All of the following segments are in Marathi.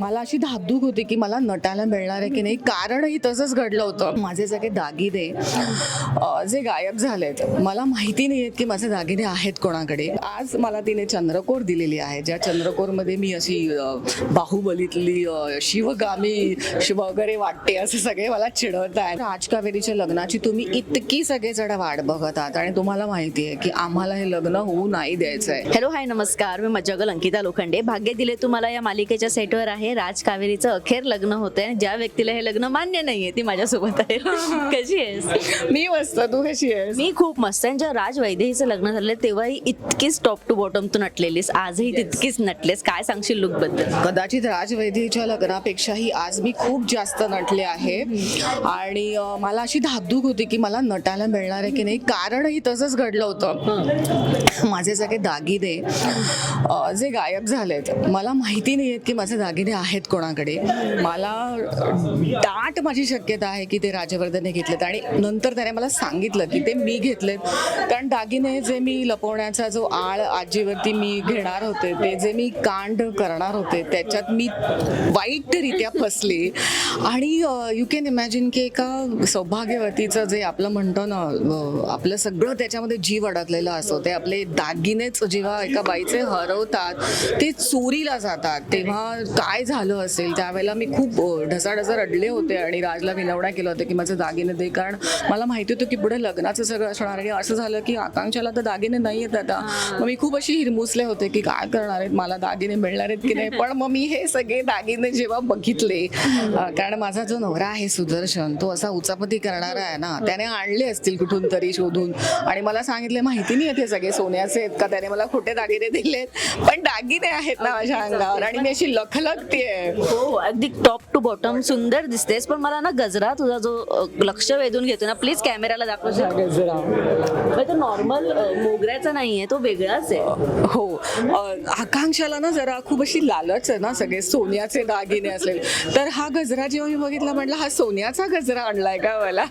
मला अशी धाकधूक होती की मला नटायला मिळणार आहे की नाही. कारणही तसंच घडलं होतं. माझे सगळे दागिने जे गायब झालेत मला माहिती नाही आहेत की माझे दागिने आहेत कोणाकडे. आज मला तिने चंद्रकोर दिलेली आहे. ज्या चंद्रकोरमध्ये मी अशी बाहुबलीतली शिवगामी शिव वगैरे वाटते असे सगळे मला चिडवत आहेत. राजकावेरीच्या लग्नाची तुम्ही इतकी सगळेजण वाट बघत आहात आणि तुम्हाला माहिती आहे की आम्हाला हे लग्न होऊ नाही द्यायचं आहे हॅलो हाय नमस्कार. मी मज्जागल अंकिता लोखंडे. भाग्य दिले तुम्हाला या मालिकेच्या सेटवर आहे. राज कावेरीचं अखेर लग्न होतंय आणि ज्या व्यक्तीला हे लग्न मान्य नाहीये ती माझ्यासोबत आहे. कशी आहेस? मी मस्त. तू कशी आहेस? मी खूप मस्त आहे. जेव्हा राज वैदेहीचं लग्न झालं तेव्हाही इतकीच टॉप टू बॉटम तू नटलेलीस. आजही तितकीच नटलेस. काय सांगशील लुकबद्दल कदाचित राजवैद्यच्या लग्नापेक्षाही आज मी खूप जास्त नटले आहे. आणि अ, मला अशी धाकधूक होती की मला नटायला मिळणार आहे की नाही कारणही तसंच घडलं होतं. माझे सगळे दागिने अ, जे गायब झालेत मला माहिती नाही आहेत की माझे दागिने आहेत कोणाकडे? मला दाट माझी शक्यता आहे की ते राजवर्धनने घेतलेत आणि नंतर त्याने मला सांगितलं की ते मी घेतलेत. कारण दागिने जे मी लपवण्याचा जो आळ आजीवरती मी घेणार होते ते जे मी कांड करणार होते त्याच्यात मी वाईटरित्या फसले. आणि यू कॅन इमॅजिन की एका सौभाग्यवतीचं जे आपलं म्हणतो ना आपलं सगळं त्याच्यामध्ये जीव अडकलेलं असतो. ते आपले दागिनेच जेव्हा एका बाईचे हरवतात ते चोरीला जातात. तेव्हा काय झालं असेल त्यावेळेला मी खूप ढसाढसा रडले होते आणि राजला विनवण्या केलं होतं की माझे दागिने दे. कारण मला माहिती होतं की पुढे लग्नाचं सगळं असणार आणि असं झालं की आकांक्षाला तर दागिने नाही आहेत आता. मग मी खूप अशी हिरमुसले होते की काय करणार आहेत मला दागिने मिळणार आहेत की नाही. पण मग मी हे सगळे दागिने जेव्हा बघितले कारण माझा जो नवरा आहे सुदर्शन तो असा उचापती करणारा आहे ना त्याने आणले असतील कुठून तरी शोधून. आणि मला सांगितले माहिती नाही आहेत हे सगळे सोन्याचे आहेत का? त्याने मला खोटे दागिने दिलेत. पण दागिने आहेत ना माझ्या अंगावर. आणि मी अशी हो अगदी टॉप टू बॉटम सुंदर दिसतेस पण मला ना गजरा तुझा जो अ, लक्ष वेधून घेतो ना प्लीज कॅमेराला दाखवशील तो नॉर्मल मोगऱ्याचा नाहीये तो वेगळाच आहे. हो अ, आकांक्षाला ना जरा खूप अशी लालच आहे ना सगळे सोन्याचे दागिने असेल. तर हा गजरा जेव्हा मी बघितला म्हटलं हा सोन्याचा गजरा आणलाय का मला?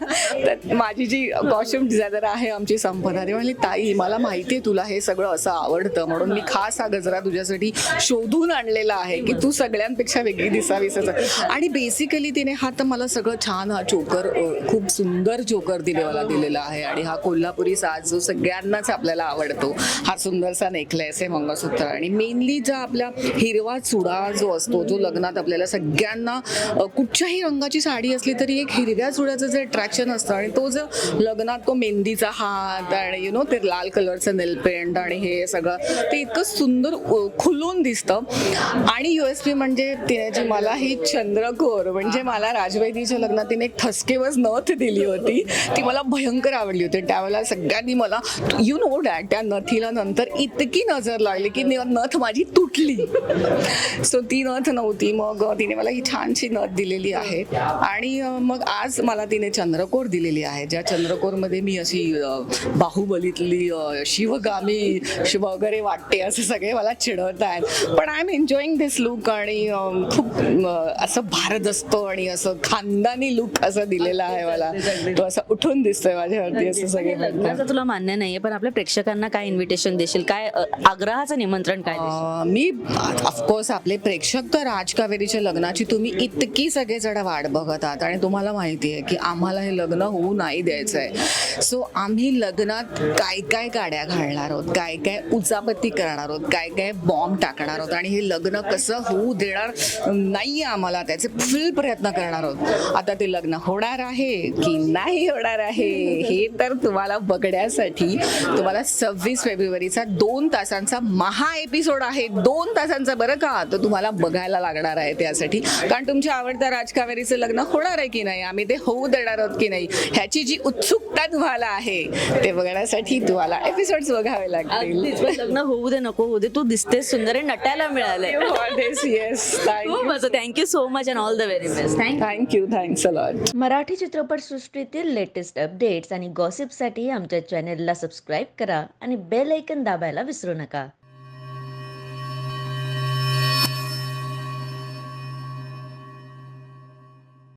तर माझी जी कॉस्ट्युम डिझायनर आहे आमची संपदा ती म्हणली ताई मला माहिती आहे तुला हे सगळं असं आवडतं म्हणून मी खास हा गजरा तुझ्यासाठी शोधून आणलेला आहे की तू सगळ्यांपेक्षा वेगळी दिसावीस असं. आणि बेसिकली तिने हा तर मला सगळं छान हा जोकर खूप सुंदर जोकर दिलेला मला दिलेला आहे. आणि हा कोल्हापुरी साज जो सगळ्यांनाच आपल्याला आवडतो हा सुंदरसा नेकलेस आहे मंगळसूत्र. आणि मेनली ज्या आपल्या हिरवा चुडा जो असतो जो लग्नात आपल्याला सगळ्यांना कुठच्याही रंगाची साडी असली तरी एक हिरव्या चुड्याचं जे अट्रॅक्शन असतं आणि तो जो लग्नात तो मेहंदीचा हात आणि यु नो ते लाल कलरचं नेलपेंट आणि हे सगळं ते इतकं सुंदर खुलून दिसतं. आणि यू एस पी म्हणजे म्हणजे तिने जे मला ही चंद्रकोर म्हणजे मला राजवैदीच्या लग्नात तिने एक ठसकेवच नथ दिली होती. ती मला भयंकर आवडली होती. त्यावेळेला सगळ्यांनी मला यू नो डॅट त्या नथीला नंतर इतकी नजर लागली की नथ माझी तुटली. सो ती नथ नव्हती. मग तिने मला ही छानशी नथ दिलेली आहे. आणि मग आज मला तिने चंद्रकोर दिलेली आहे ज्या चंद्रकोरमध्ये मी अशी बाहुबलीतली शिवगामी वगैरे वाटते असं सगळे मला चिडवत आहेत पण I am enjoying this look आणि खूप असं भारत असतो आणि असं खानदानी लुक असं दिलेला आहे मला. तो असं उठून दिसतोय माझ्यावरती असं सगळे. लग्नाचं तुला मान्य नाहीये पण आपल्या प्रेक्षकांना काय इन्व्हिटेशन देशील? काय आग्रहाचं निमंत्रण काय मी ऑफकोर्स आपले प्रेक्षक तर राज कावेरीच्या लग्नाची तुम्ही इतकी सगळेजण वाट बघत आहात आणि तुम्हाला माहिती आहे की आम्हाला हे लग्न होऊ नाही द्यायचं आहे सो आम्ही लग्नात काय काय गाड्या घालणार आहोत? काय काय उचापत्ती करणार आहोत? काय काय बॉम्ब टाकणार आहोत? आणि हे लग्न कसं होऊ देणार नाही आम्हाला त्याचे फुल प्रयत्न करणार आहोत. आता ते लग्न होणार आहे की नाही होणार आहे हे तर तुम्हाला बघण्यासाठी. तुम्हाला सव्वीस फेब्रुवारीचा दोन तासांचा महा एपिसोड आहे. दोन तासांचा बरं का? तर तुम्हाला बघायला लागणार आहे त्यासाठी. कारण तुमच्या आवडत्या राजकावेरीचं लग्न होणार आहे की नाही? आम्ही ते होऊ देणार आहोत की नाही? ह्याची जी उत्सुकता तुम्हाला आहे ते बघण्यासाठी तुम्हाला एपिसोड्स बघावे लागतील. लग्न होऊ दे नको होऊ दे. तू दिसतेस सुंदर आणि नटायला मिळालंय. येस खूप मजा thank you so much and all the very best thank you thank you thanks a lot Marathi चित्रपटसृष्टीतील लेटेस्ट अपडेट्स आणि गॉसिपसाठी आमच्या चॅनेलला सबस्क्राईब करा आणि बेल ऐकन दाबायला विसरू नका.